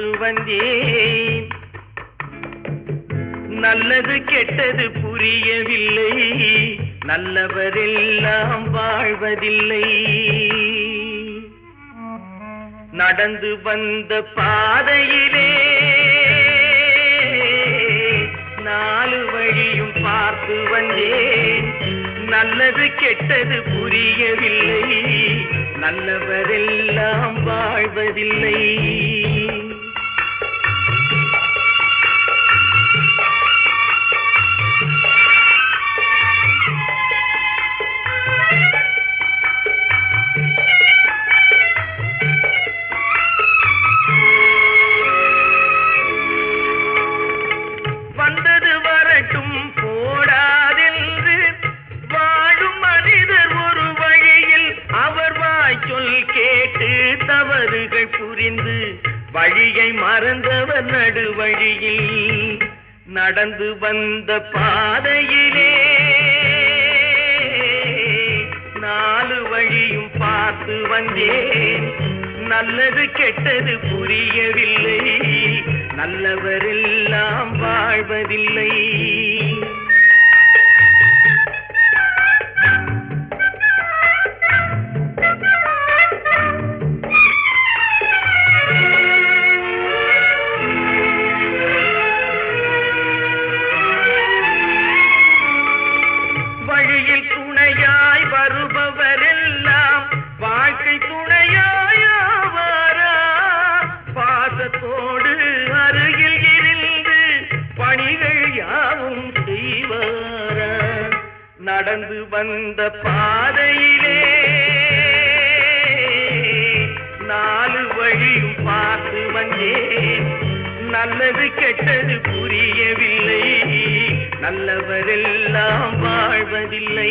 பார்த்து வந்தேன். நல்லது கெட்டது புரியவில்லை. நல்லவரெல்லாம் வாழ்வதில்லை. நடந்து வந்த பாதையிலே நாலு வழியும் பார்த்து வந்தேன். நல்லது கெட்டது புரியவில்லை. நல்லவரெல்லாம் வாழ்வதில்லை. நடந்து வந்த பாதையிலே. நாலு வழியும் பார்த்து வந்தேன். நல்லது கெட்டது புரியவில்லை. நல்லவரெல்லாம் வாழ்வதில்லை. பார்த்து நல்லது கெட்டது புரியவில்லை. நல்லவரெல்லாம் வாழ்வதில்லை.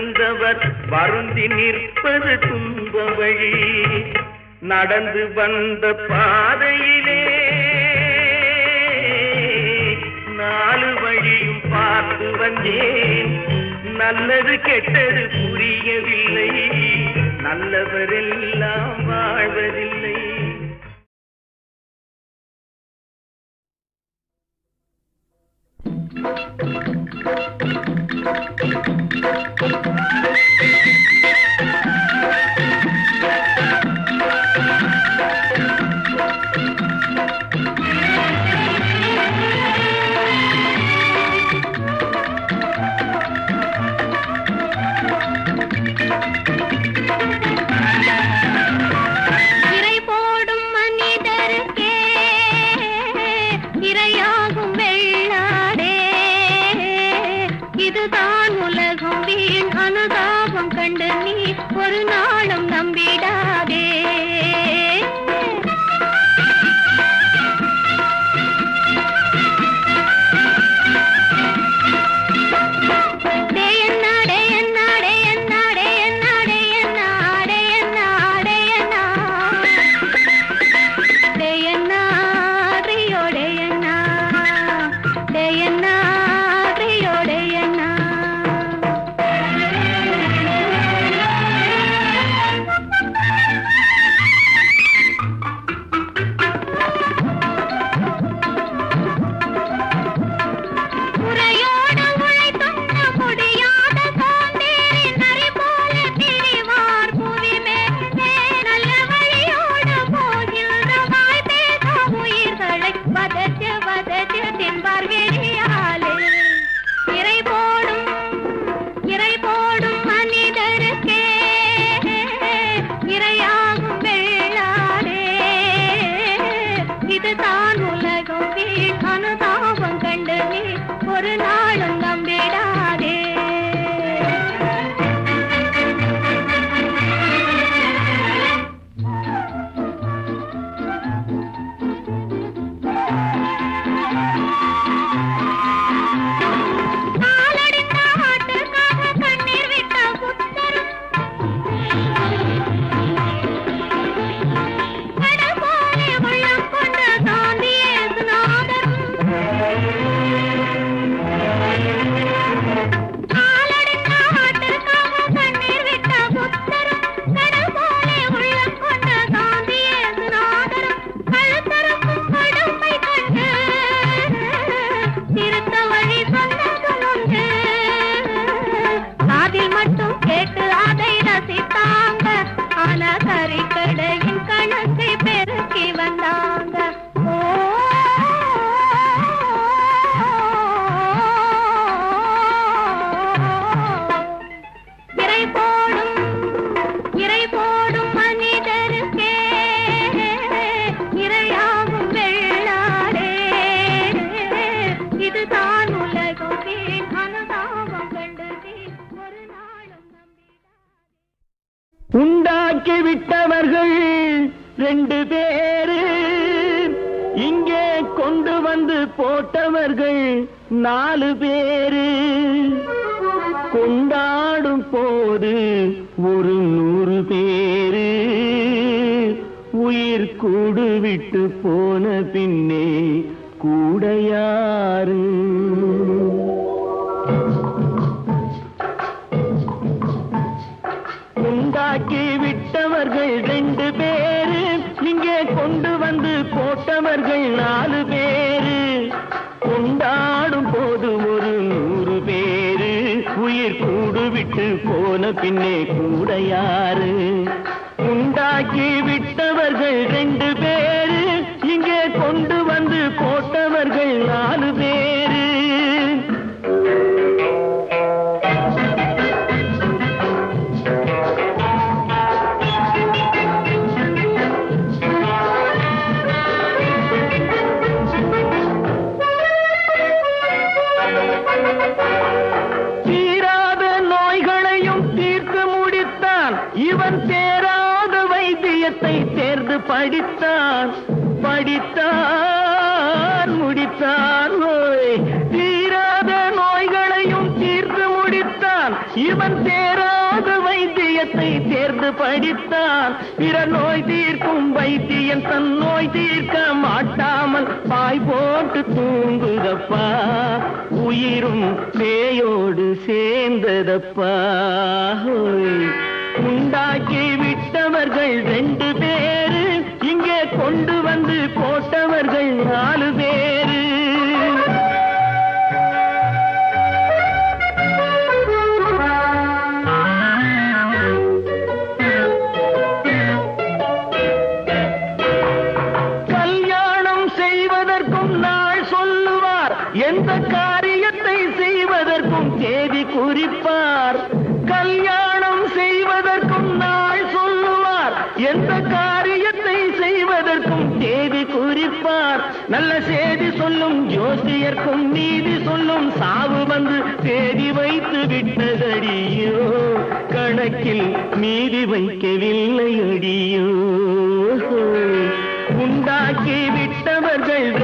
மறந்தவர் வருந்தி நிற்பது துன்ப வழி நடந்து வந்த பாதையிலே நாலு வழியும் பார்த்து வந்தேன். நல்லது கெட்டது புரியவில்லை. நல்லவரெல்லாம் வாழ்வதில்லை. பேரு உயிர் கூடு விட்டு போன பின்னே கூடையாறு மாட்டான். பிற நோய் தீர்க்கும் வைத்தியன் தன் நோய் தீர்க்க மாட்டாமல் பாய் போட்டு தூங்குதப்பா. உயிரும் பேயோடு சேர்ந்ததப்பா. உண்டாக்கி விட்டவர்கள் ரெண்டு பேரு இங்கே கொண்டு வந்து போட்டவர்கள் நாலு பேர். சிரிப்பார். நல்ல செய்தி சொல்லும் ஜோசியர்க்கும் நீதி சொல்லும் சாவு வந்து தேதி வைத்து விட்டதடியோ. கணக்கில் மீதி வைக்கவில்லை அடியோ. உண்டாக்கி விட்டவர்கள்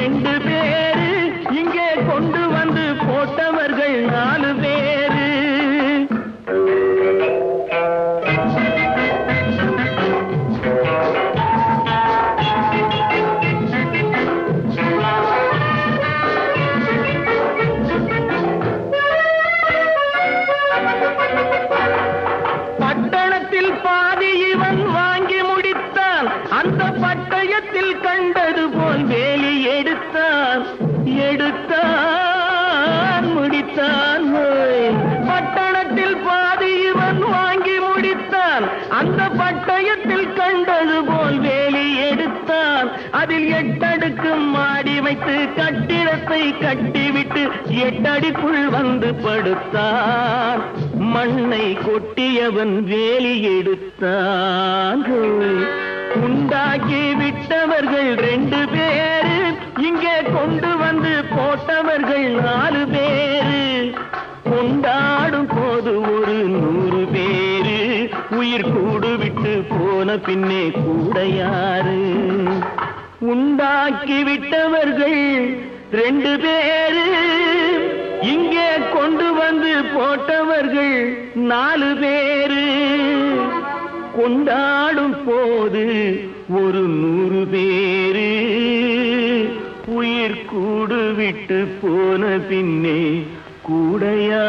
வந்து படுத்தான். மண்ணை கொட்டியவன் வேலி எடுத்தான். உண்டாக்கி விட்டவர்கள் ரெண்டு பேரு. இங்கே கொண்டு வந்து போட்டவர்கள் நாலு பேரு. கொண்டாடும் போது ஒரு நூறு பேரு. உயிர் கூடு விட்டு போன பின்னே கூட யாரு? உண்டாக்கி விட்டவர்கள் ரெண்டு பேரு. இங்கே கொண்டு வந்து போட்டவர்கள் நாலு பேரு. கொண்டாடும் போது ஒரு நூறு பேரு. உயிர் கூடு விட்டு போன பின்னே கூடையா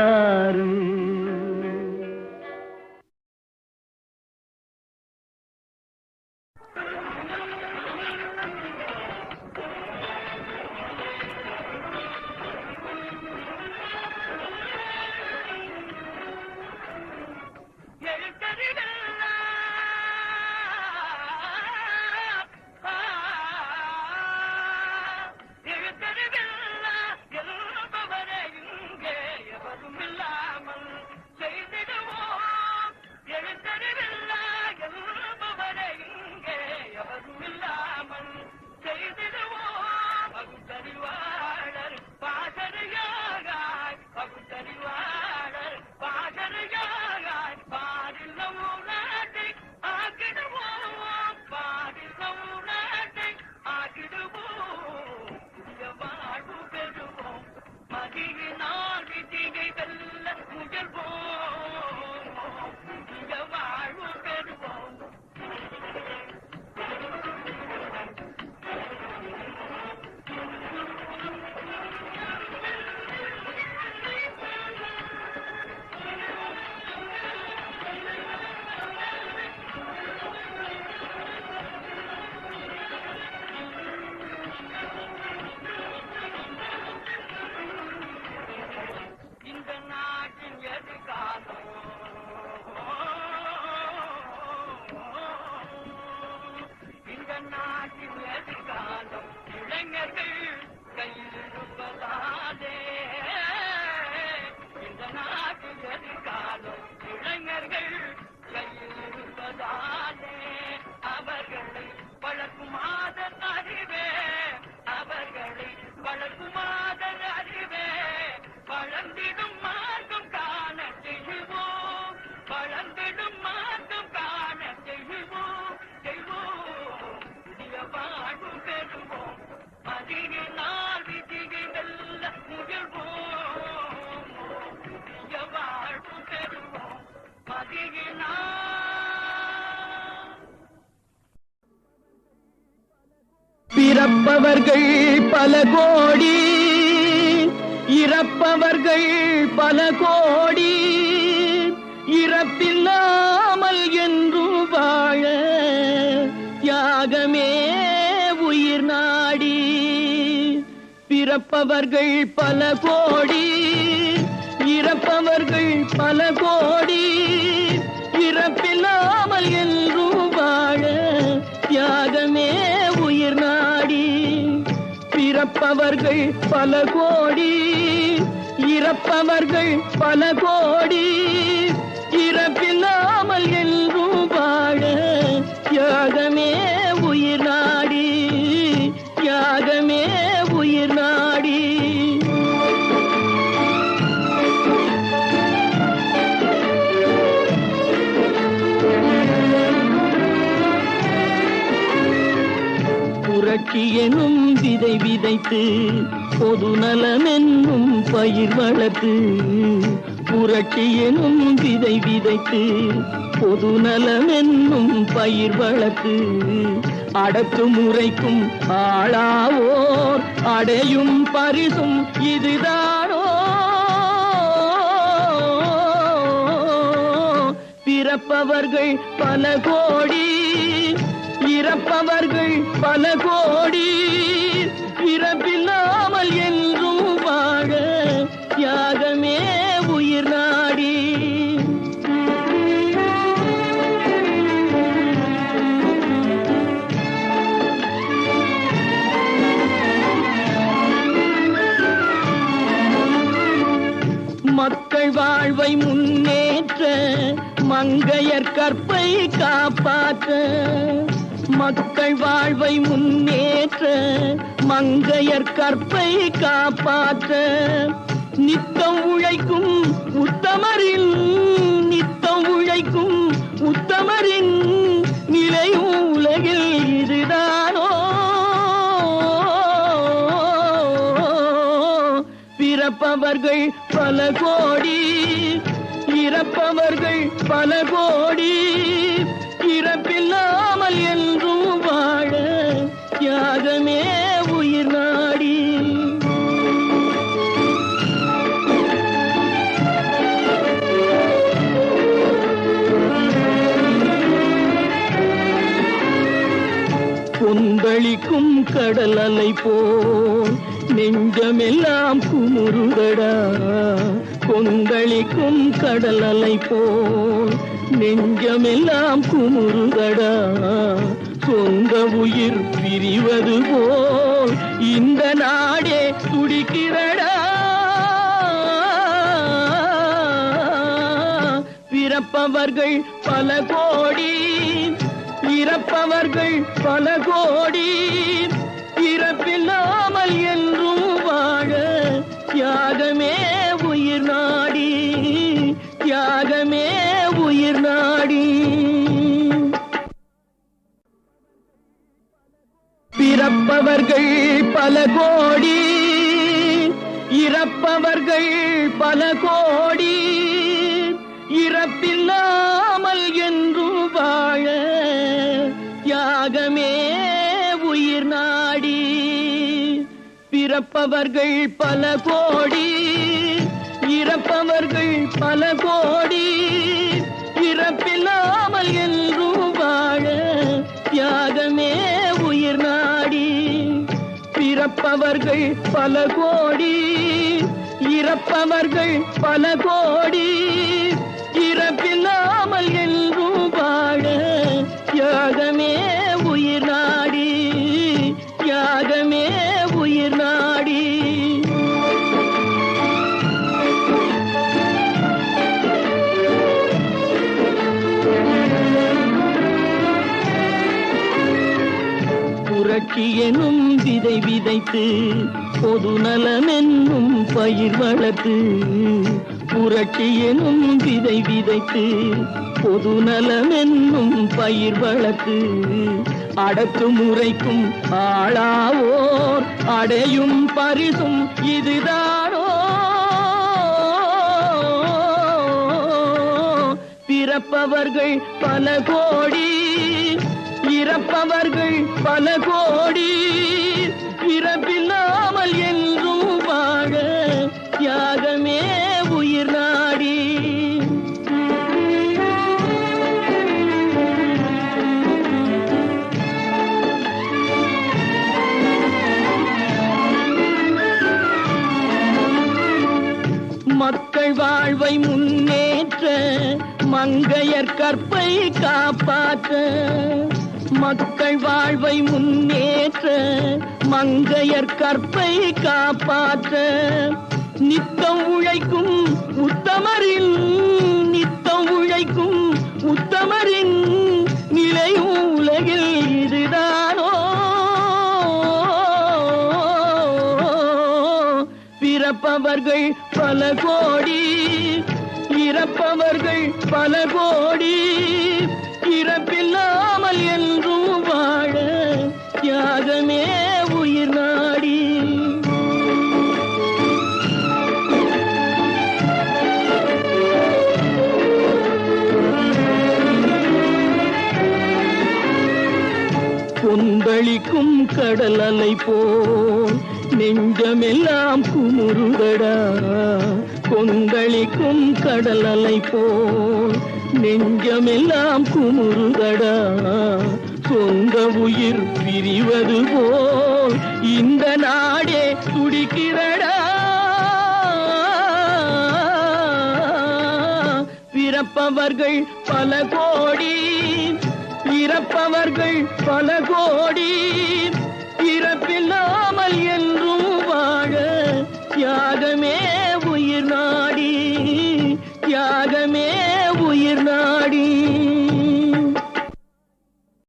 பிறப்பவர்கள் பல கோடி. இறப்பவர்கள் பல கோடி. இறப்பில்லாமல் என்றும் வாழ தியாகமே உயிர் நாடி. பிறப்பவர்கள் பல கோடி. இறப்பவர்கள் பல கோடி. இறப்பில்லாமல் என்றும் வாழ தியாகமே பிறப்பவர்கள் பல கோடி. இறப்பவர்கள் பல கோடி. இறப்பில்லாமல் என்றும் வாழ யாகமே உயிர் நாடி. யாகமே உயிர் நாடி. புரட்சி எனும் விதை விதைத்து பொது நலமென்னும் பயிர் வளர்த்து புரட்சி எனும் விதை விதைத்து பொது நலமென்னும் பயிர் வளர்த்து அடக்கு முறைக்கும் ஆளாவோர் அடையும் பரிசும் இதுதானோ? பிறப்பவர்கள் பல கோடி இறப்பவர்கள் பல கோடி. பிறப்பில்லாமல் என்றும் வாழ தியாகமே உயிர் நாடி. மக்கள் வாழ்வை முன்னேற்ற மங்கையர் கற்பை காப்பாற்ற மக்கள் வாழ்வை முன்னேற்ற மங்கையர் கற்பை காப்பாற்ற. நித்தம் உழைக்கும் உத்தமரின் நித்தம் உழைக்கும் உத்தமரின் நிலை உலகில் இதுதானோ? பிறப்பவர்கள் பல கோடி இறப்பவர்கள் பல கோடி. இறப்பில்லாமல் எல்லாம் தியாகமே உயிர் நாடி. கொந்தளிக்கும் கடல் அலை போல் நெஞ்சமெல்லாம் குமுறுதடா. கொந்தளிக்கும் கடல் அலை போல் நெஞ்சமெல்லாம் குமுறுதடா. சொந்த உயிர் பிரிவது போல் இந்த நாடே துடிக்கிறடா பிறப்பவர்கள் பல கோடி இறப்பவர்கள் பல கோடி. இறப்பில்லாமல் என்றும் வாழ தியாகமே உயிர் நாடி தியாகமே உயிர் நாடி. பிறப்பவர்கள் பல கோடி. இறப்பவர்கள் பல கோடி. இறப்பில்லாமல் என்றும் வாழ தியாகமே உயிர் நாடி. பிறப்பவர்கள் பல கோடி. இறப்பவர்கள் பல கோடி. இறப்பில்லாமல் என்றும் வாழ தியாக பிறப்பவர்கள் பல கோடி இறப்பவர்கள் பல கோடி. இறப்பில்லாமல் என்றும் வாழ யாகமே புரட்சி எனும் விதை விதைத்து பொது நலமென்னும் பயிர் வளர்த்து புரட்சி எனும் விதை விதைத்து பொது நலமென்னும் பயிர் வளர்த்து அடக்கு முறைக்கும் ஆளாவோர் அடையும் பரிசும் இதுதானோ? பிறப்பவர்கள் பல கோடி இறப்பவர்கள் பல கோடி. இறப்பில்லாமல் என்றும் வாழ தியாகமே உயிர் நாடி. மக்கள் வாழ்வை முன்னேற்ற மங்கையர் கற்பை காப்பாற்ற மக்கள் வாழ்வை முன்னேற்ற மங்கையர் கற்பை காப்பாற்ற. நித்தம் உழைக்கும் உத்தமரின் நித்தம் உழைக்கும் உத்தமரின் நிலை உலகில் இதுதானோ? பிறப்பவர்கள் பல கோடி இறப்பவர்கள் பல கோடி இறப்பில்லா கடல் அலை போல் நெஞ்சமெல்லாம் குமுறுதடா. கொந்தளிக்கும் கடல் அலை போல் நெஞ்சமெல்லாம் குமுறுதடா. சொந்த உயிர் பிரிவது போல் இந்த நாடே துடிக்கிறடா. பிறப்பவர்கள் பல கோடி பிறப்பவர்கள் பல கோடி நாடி